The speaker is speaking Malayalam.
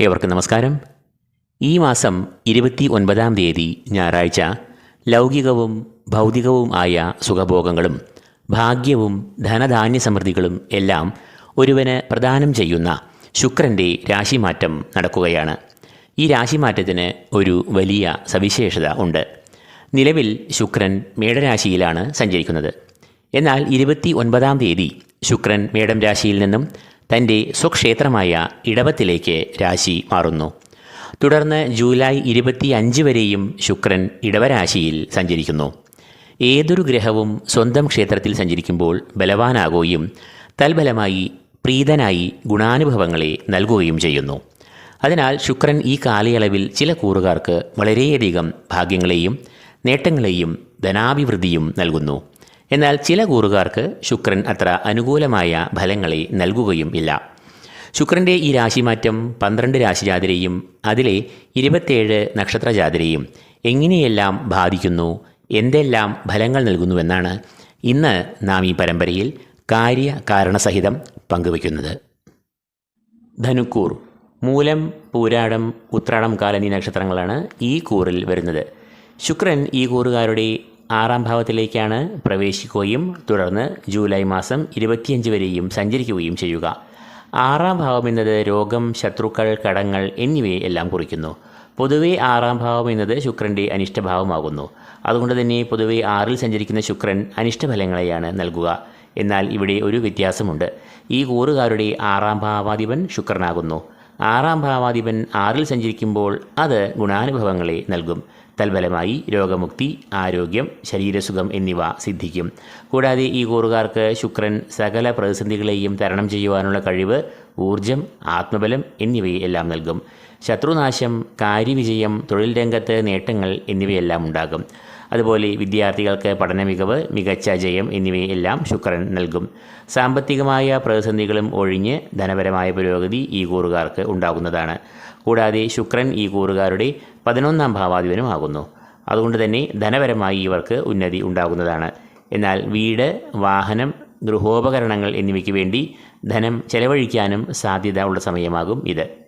ഏവർക്കും നമസ്കാരം. ഈ മാസം ഇരുപത്തി ഒൻപതാം തീയതി ഞായറാഴ്ച ലൗകികവും ഭൗതികവും ആയ സുഖഭോഗങ്ങളും ഭാഗ്യവും ധനധാന്യ സമൃദ്ധികളും എല്ലാം ഒരുവന് പ്രദാനം ചെയ്യുന്ന ശുക്രന്റെ രാശിമാറ്റം നടക്കുകയാണ്. ഈ രാശിമാറ്റത്തിന് ഒരു വലിയ സവിശേഷത ഉണ്ട്. നിലവിൽ ശുക്രൻ മേടരാശിയിലാണ് സഞ്ചരിക്കുന്നത്. എന്നാൽ ഇരുപത്തി ഒൻപതാം തീയതി ശുക്രൻ മേടം രാശിയിൽ നിന്നും തന്റെ സ്വക്ഷേത്രമായ ഇടവത്തിലേക്ക് രാശി മാറുന്നു. തുടർന്ന് ജൂലൈ ഇരുപത്തി അഞ്ച് വരെയും ശുക്രൻ ഇടവരാശിയിൽ സഞ്ചരിക്കുന്നു. ഏതൊരു ഗ്രഹവും സ്വന്തം ക്ഷേത്രത്തിൽ സഞ്ചരിക്കുമ്പോൾ ബലവാനാകുകയും തൽബലമായി പ്രീതനായി ഗുണാനുഭവങ്ങളെ നൽകുകയും ചെയ്യുന്നു. അതിനാൽ ശുക്രൻ ഈ കാലയളവിൽ ചില കൂറുകാർക്ക് വളരെയധികം ഭാഗ്യങ്ങളെയും നേട്ടങ്ങളെയും ധനാഭിവൃദ്ധിയും നൽകുന്നു. എന്നാൽ ചില കൂറുകാർക്ക് ശുക്രൻ അത്ര അനുകൂലമായ ഫലങ്ങളെ നൽകുകയും ഇല്ല. ശുക്രന്റെ ഈ രാശിമാറ്റം പന്ത്രണ്ട് രാശിജാതിരെയും അതിലെ ഇരുപത്തേഴ് നക്ഷത്രജാതിരെയും എങ്ങനെയെല്ലാം ബാധിക്കുന്നു എന്തെല്ലാം ഫലങ്ങൾ നൽകുന്നുവെന്നാണ് ഇന്ന് നാം ഈ പരമ്പരയിൽ കാര്യ കാരണസഹിതം പങ്കുവയ്ക്കുന്നത്. ധനുക്കൂർ മൂലം പൂരാടം ഉത്രാടം കാലനീ നക്ഷത്രങ്ങളാണ് ഈ കൂറിൽ വരുന്നത്. ശുക്രൻ ഈ കൂറുകാരുടെ ആറാം ഭാവത്തിലേക്കാണ് പ്രവേശിക്കുകയും തുടർന്ന് ജൂലൈ മാസം ഇരുപത്തിയഞ്ച് വരെയും സഞ്ചരിക്കുകയും ചെയ്യുക. ആറാം ഭാവം എന്നത് രോഗം ശത്രുക്കൾ കടങ്ങൾ എന്നിവയെ എല്ലാം കുറിക്കുന്നു. പൊതുവേ ആറാം ഭാവം എന്നത് ശുക്രന്റെ അനിഷ്ടഭാവമാകുന്നു. അതുകൊണ്ട് തന്നെ പൊതുവെ ആറിൽ സഞ്ചരിക്കുന്ന ശുക്രൻ അനിഷ്ടഫലങ്ങളെയാണ് നൽകുക. എന്നാൽ ഇവിടെ ഒരു വ്യത്യാസമുണ്ട്. ഈ കൂറുകാരുടെ ആറാം ഭാവാധിപൻ ശുക്രനാകുന്നു. ആറാം ഭാവാധിപൻ ആറിൽ സഞ്ചരിക്കുമ്പോൾ അത് ഗുണാനുഭവങ്ങളെ നൽകും. തൽഫലമായി രോഗമുക്തി ആരോഗ്യം ശരീരസുഖം എന്നിവ സിദ്ധിക്കും. കൂടാതെ ഈ കൂറുകാർക്ക് ശുക്രൻ സകല പ്രതിസന്ധികളെയും തരണം ചെയ്യുവാനുള്ള കഴിവ് ഊർജം ആത്മബലം എന്നിവയെ എല്ലാം നൽകും. ശത്രുനാശം കാര്യവിജയം തൊഴിൽ രംഗത്ത് നേട്ടങ്ങൾ എന്നിവയെല്ലാം ഉണ്ടാകും. അതുപോലെ വിദ്യാർത്ഥികൾക്ക് പഠന മികവ് മികച്ച ജയം എന്നിവയെല്ലാം ശുക്രൻ നൽകും. സാമ്പത്തികമായ പ്രതിസന്ധികളും ഒഴിഞ്ഞ് ധനപരമായ പുരോഗതി ഈ കൂറുകാർക്ക് ഉണ്ടാകുന്നതാണ്. കൂടാതെ ശുക്രൻ ഈ കൂറുകാരുടെ പതിനൊന്നാം ഭാവാധിപനുമാകുന്നു അതുകൊണ്ട് തന്നെ ധനപരമായി ഇവർക്ക് ഉന്നതി ഉണ്ടാകുന്നതാണ്. എന്നാൽ വീട് വാഹനം ഗൃഹോപകരണങ്ങൾ എന്നിവയ്ക്ക് വേണ്ടി ധനം ചെലവഴിക്കാനും സാധ്യത ഉള്ള സമയമാകും ഇത്.